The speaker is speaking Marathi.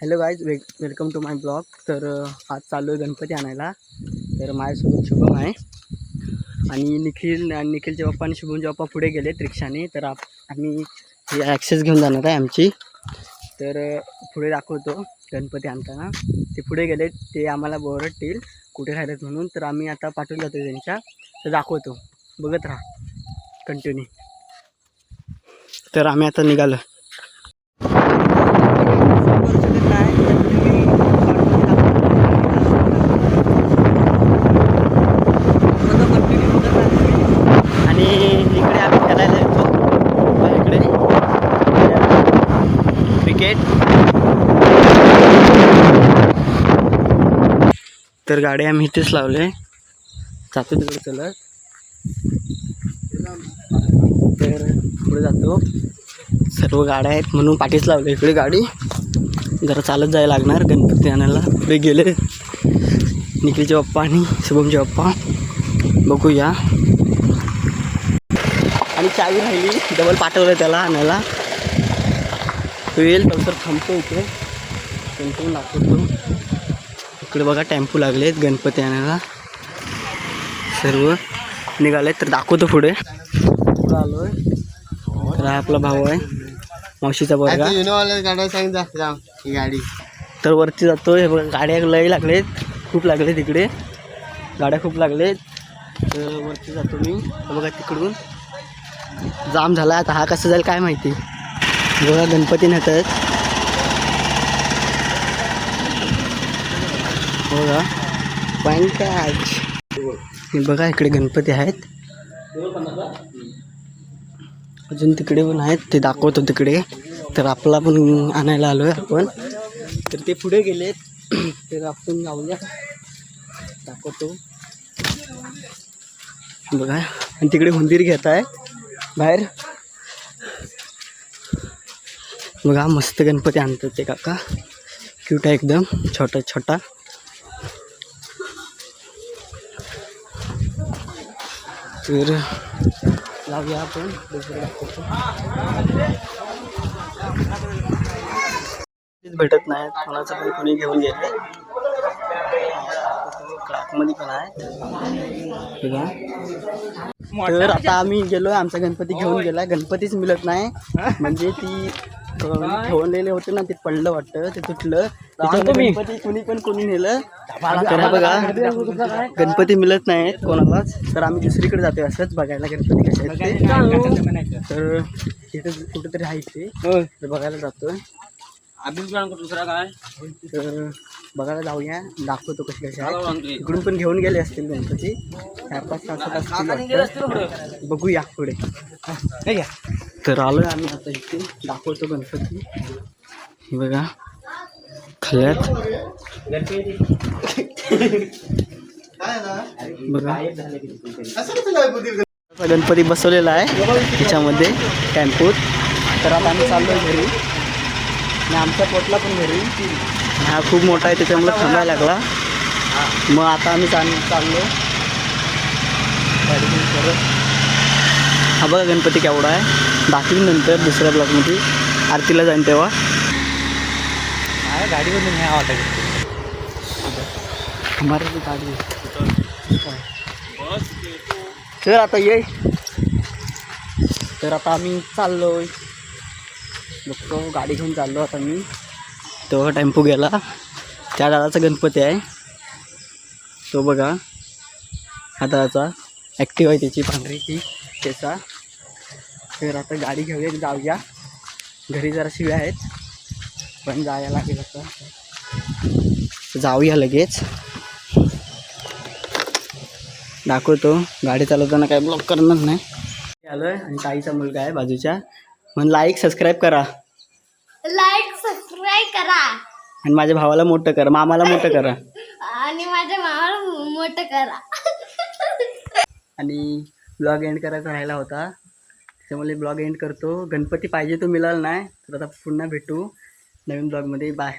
Hello guys we welcome to my blog तर आज चालू आहे गणपती आणायला. तर माझ्यासोबत शुभम आहे. आणि निखिल आणि निखिलचे पप्पा आणि शुभमचे पप्पा पुढे गेले रिक्षाने. तर आप आम्ही ही ॲक्सेस घेऊन जाणार आहे आमची. तर पुढे दाखवतो गणपती आणताना. ते पुढे गेले ते आम्हाला बोरडतील कुठे राहिलेत म्हणून. तर आम्ही आता पाठवून जातो त्यांच्या. तर दाखवतो. बघत राहा. कंटिन्यू तर आम्ही आता निघालो आणि इकडे आम्ही खेळायला येतो बघा इकडे क्रिकेट. तर गाडी आम्ही इथेच लावले जातो तिकडे चलत तर पुढे जातो. सर्व गाड्या आहेत म्हणून पाठीच लावले इकडे गाडी. जरा चालत जायला लागणार गणपती आणायला. पुढे गेले. निखिलचे पप्पा आणि शुभमचे पप्पा. बघूया. आणि चावी राहिली. डबल पाठवलं त्याला आणायला. येईल तर थांबतो इथे टेम्पो दाखवतो. इकडे बघा टेम्पो लागलेत गणपती आणायला. सर्व निघाले तर दाखवतो पुढे. पुढं आलोय. तर हा आपला भाऊ आहे मावशीचा युनोवाला गाड्या सांग जा जा ही गाडी. तर वरती जातो हे बघा गाड्या लई लागलेत खूप लागले तिकडे गाड्या खूप लागलेत. तर वरती जातो मी. बघा तिकडून. जाम झाला आता हा कसं जाईल काय माहिती. बघा गणपती नेतात बघा पंकज. हे बघा इकडे गणपती आहेत. अजून तिकडे पण आहेत ते दाखवतो तिकडे. तर आपला पण आणायला आलो आहे आपण. तर ते पुढे गेलेत. तर आपण जाऊया. दाखवतो. बघा आणि तिकडे मंदिर घेत आहे बाहेर. बघा मस्त गणपती आणतात ते काका. क्यूट आहे एकदम छोटा छोटा. तर लावूया आपण. भेटत नाहीत कोणाचं पण कोणी घेऊन गेले पण आहे. तर आता आम्ही गेलोय आमचा गणपती घेऊन गेलाय. गणपतीच मिळत नाही. म्हणजे ती ठेवलेले होते ना ते पडलं वाटतं ते तुटलं. गणपती कोणी पण कोणी नेलं. तर बघा. गणपती मिळत नाहीत कोणालाच. तर आम्ही दुसरीकडे जातोय असंच बघायला गणपती कसे. तर तिथे कुठेतरी आहे ते बघायला जातोय. तर बघायला जाऊया. दाखवतो कसे कसे आहेत इकडून पण घेऊन गेले असतील गणपती. चार पाच तासात असतील. बघूया पुढे. तर आलोय आम्ही आता इथे. दाखवतो गणपती. हे बघा. खल्यात बघा. गणपती बसवलेला आहे. त्याच्यामध्ये टेम्पोत. तर आता आम्ही चाललोय घरी. आणि आमचा पोटला पण घरी. हा खूप मोठा आहे त्याच्यामुळे थांबायला लागला. मग आता आम्ही चाल चाललो हा बघा गणपती केवढा आहे. दाखवीन नंतर दुसऱ्या ब्लॉकमध्ये आरतीला जाईन तेव्हा. गाडीवरून ह्या वाटत हमारे गाडी. तर आता ये. तर आता आम्ही चाललोय. बघतो गाडी घेऊन चाललो आता मी. तो टेम्पो गेला. त्या दादाचा गणपती आहे. तो बघा. हा दादाचा ॲक्टिव्ह आहे त्याची पांढरी ती त्याचा. तर आता गाडी घेऊया जाऊया. घरी जरा शिव्या आहेत. पण जायला लागेल आता. जाऊया लगेच. दाखवतो. गाडी चालवताना काय ब्लॉक करणार नाही. आलोय. आणि ताईचा मुलगा आहे बाजूच्या. म्हणून लाईक सबस्क्राईब करा. लाईक सबस्क्राईब करा. आणि माझ्या भावाला मोठं करा मामाला मोठं करा. आणि माझ्या मामाला मोठं करा. आणि ब्लॉग एंड करायचा राहिला होता. त्याच्यामुळे ब्लॉग एंड करतो. गणपती पाहिजे तो मिळाला नाही तर आता पुन्हा भेटू नवीन ब्लॉगमध्ये बाय